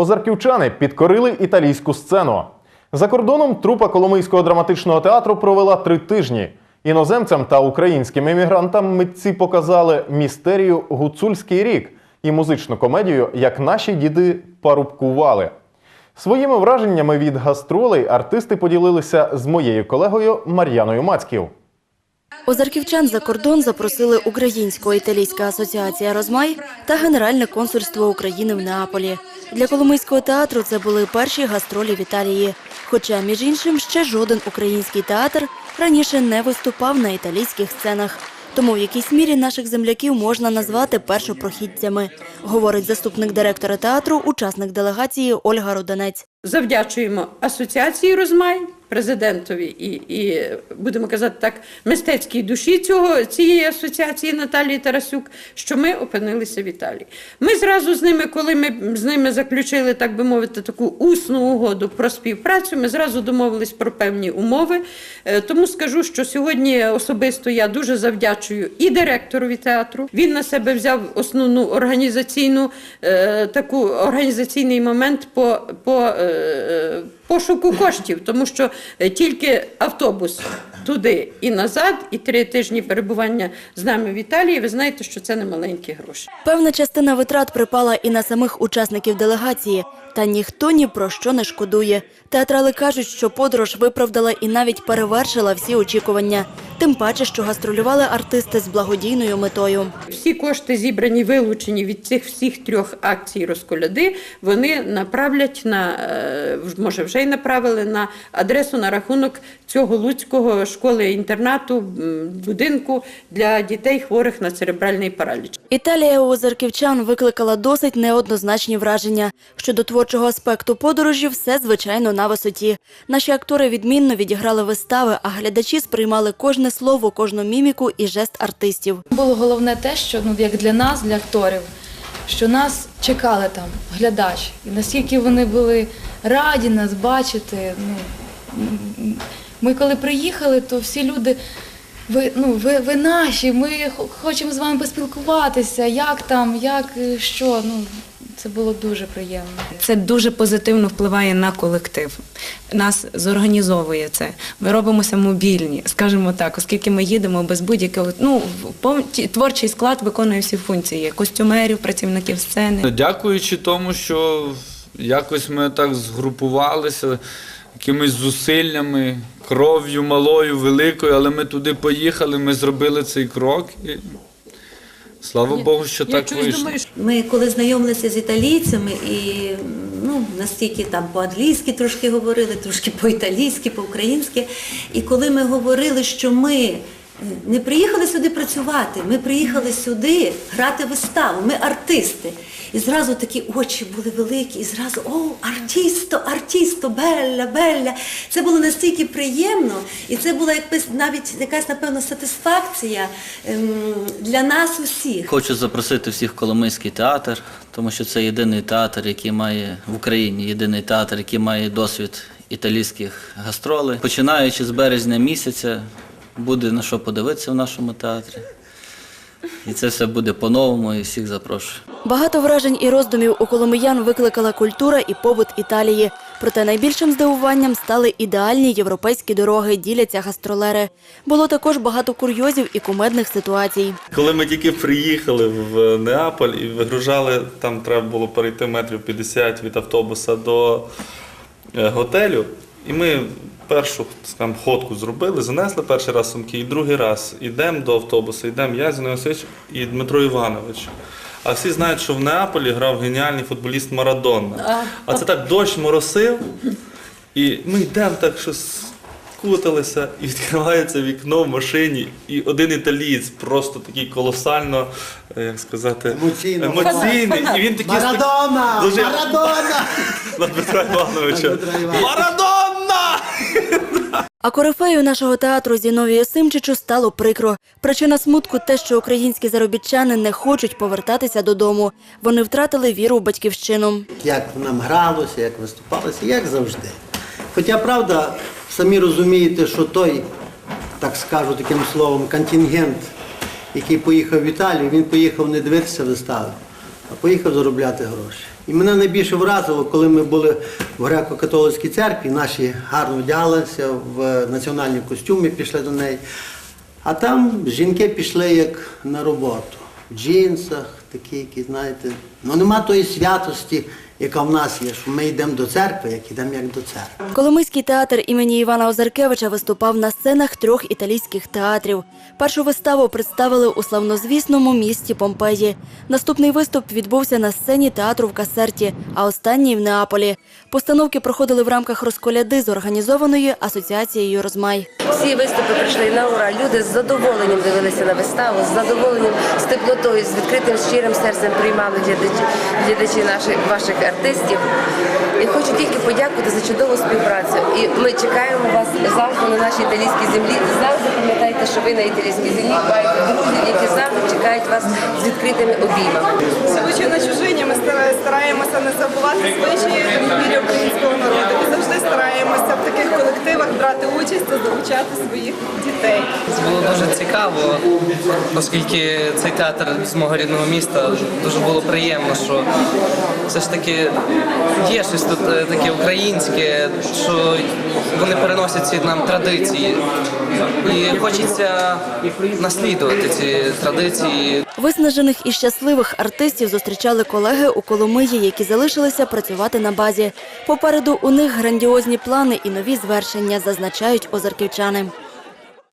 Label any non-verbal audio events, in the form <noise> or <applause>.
Озарківчани підкорили італійську сцену. За кордоном трупа Коломийського драматичного театру провела три тижні. Іноземцям та українським емігрантам митці показали містерію Гуцульський рік і музичну комедію Як наші діди парубкували. Своїми враженнями від гастролей артисти поділилися з моєю колегою Мар'яною Мацьків. Озарківчан за кордон запросили Українсько-італійська асоціація Розмай та Генеральне консульство України в Неаполі. Для Коломийського театру це були перші гастролі в Італії. Хоча, між іншим, ще жоден український театр раніше не виступав на італійських сценах. Тому в якійсь мірі наших земляків можна назвати першопрохідцями, говорить заступник директора театру, учасник делегації Ольга Родонець. Завдячуємо асоціації Розмай, президентові і, і будемо казати так, мистецькій душі цього цієї асоціації Наталії Тарасюк, що ми опинилися в Італії. Ми зразу з ними, коли ми з ними заключили, так би мовити, таку усну угоду про співпрацю, ми зразу домовились про певні умови. Е, Тому скажу, що сьогодні особисто я дуже завдячую і директорові театру. Він на себе взяв основну організаційну е, таку організаційний момент по, по е, пошуку коштів, тому що е, тільки автобус туди і назад, і три тижні перебування з нами в Італії. Ви знаєте, що це не маленькі гроші. Певна частина витрат припала і на самих учасників делегації. Та ніхто ні про що не шкодує. Театрали кажуть, що подорож виправдала і навіть перевершила всі очікування. Тим паче, що гастролювали артисти з благодійною метою. Всі кошти зібрані, вилучені від цих всіх трьох акцій розколяди, вони направлять на е, може вже й направили на адресу на рахунок цього луцького школи інтернату будинку для дітей хворих на церебральний параліч. Італія у озерківчан викликала досить неоднозначні враження. Щодо творчого аспекту подорожі, все звичайно на висоті. Наші актори відмінно відіграли вистави, а глядачі сприймали кожне слово, кожну міміку і жест артистів. Було головне те, що ну як для нас, для акторів, що нас чекали там глядач, і наскільки вони були раді нас бачити. Ну ми коли приїхали, то всі люди. Ви ну ви, ви наші, ми хо- хочемо з вами поспілкуватися. Як там, як е, що? Ну це було дуже приємно. Це дуже позитивно впливає на колектив. Нас зорганізовує це. Ми робимося мобільні, скажімо так, оскільки ми їдемо без будь-якого. Ну, творчий склад виконує всі функції костюмерів, працівників сцени. Дякуючи тому, що якось ми так згрупувалися якимись зусиллями, кров'ю малою, великою, але ми туди поїхали, ми зробили цей крок. І слава Богу, що Я так вийшло. Ми коли знайомилися з італійцями і ну, настільки там по-англійськи трошки говорили, трошки по-італійськи, по-українськи. І коли ми говорили, що ми не приїхали сюди працювати, ми приїхали сюди грати виставу, ми артисти. І зразу такі очі були великі, і зразу о, артісто, артісто, белля, белля. Це було настільки приємно, і це була якась навіть якась, напевно, сатисфакція ем, для нас усіх. Хочу запросити всіх в Коломийський театр, тому що це єдиний театр, який має в Україні, єдиний театр, який має досвід італійських гастролей. Починаючи з березня місяця, буде на що подивитися в нашому театрі. І це все буде по-новому і всіх запрошую. Багато вражень і роздумів у коломиян викликала культура і побут Італії. Проте найбільшим здивуванням стали ідеальні європейські дороги, діляться гастролери. Було також багато курйозів і кумедних ситуацій. Коли ми тільки приїхали в Неаполь і вигружали, там треба було перейти метрів 50 від автобуса до е, готелю. І ми першу скажімо, ходку зробили, занесли перший раз сумки, і другий раз йдемо до автобуса, йдемо я, Зіновій Васильович і Дмитро Іванович. А всі знають, що в Неаполі грав геніальний футболіст Марадонна. А це так дощ моросив, і ми йдемо так щось куталися, і відкривається вікно в машині, і один італієць просто такий колосально, е, як сказати, Емоційно. емоційний. І він такий Марадона! Марадона! <laughs> на Івановича. Марадона! А корифею нашого театру Зіновію Симчичу стало прикро. Причина смутку те, що українські заробітчани не хочуть повертатися додому. Вони втратили віру в батьківщину. Як нам гралося, як виступалося, як завжди. Хоча, правда, самі розумієте, що той, так скажу таким словом, контингент, який поїхав в Італію, він поїхав не дивитися вистави, а поїхав заробляти гроші. І мене найбільше вразило, коли ми були в греко-католицькій церкві, наші гарно вдягалися в національні костюми, пішли до неї. А там жінки пішли як на роботу. В джинсах, такі, які, знаєте, ну нема тої святості, яка в нас є, що ми йдемо до церкви, як йдемо як до церкви. Коломийський театр імені Івана Озаркевича виступав на сценах трьох італійських театрів. Першу виставу представили у славнозвісному місті Помпеї. Наступний виступ відбувся на сцені театру в Касерті, а останній в Неаполі. Постановки проходили в рамках розколяди з організованої асоціацією Розмай. Всі виступи прийшли на ура. Люди з задоволенням дивилися на виставу, з задоволенням, з теплотою, з відкритим щирим серцем приймали глядачі, глядачі наших ваших артистів. І хочу тільки подякувати за чудову співпрацю. І ми чекаємо вас завжди на нашій італійській землі. Завжди пам'ятайте, що ви на італійській землі маєте друзів, які завжди чекають вас з відкритими обіймами. На чужині, ми стара- стараємося не забувати звичаї та українського народу. Завжди стараємося в таких колективах брати участь та залучати своїх дітей. Це було дуже цікаво, оскільки цей театр з мого рідного міста дуже було приємно, що все ж таки є щось тут е, таке українське, що вони переносять ці нам традиції. І хочеться наслідувати ці традиції. Виснажених і щасливих артистів зустрічали колеги у Коломиї, які залишилися працювати на базі. Попереду у них грандіозні плани і нові звершення, зазначають озарківчани.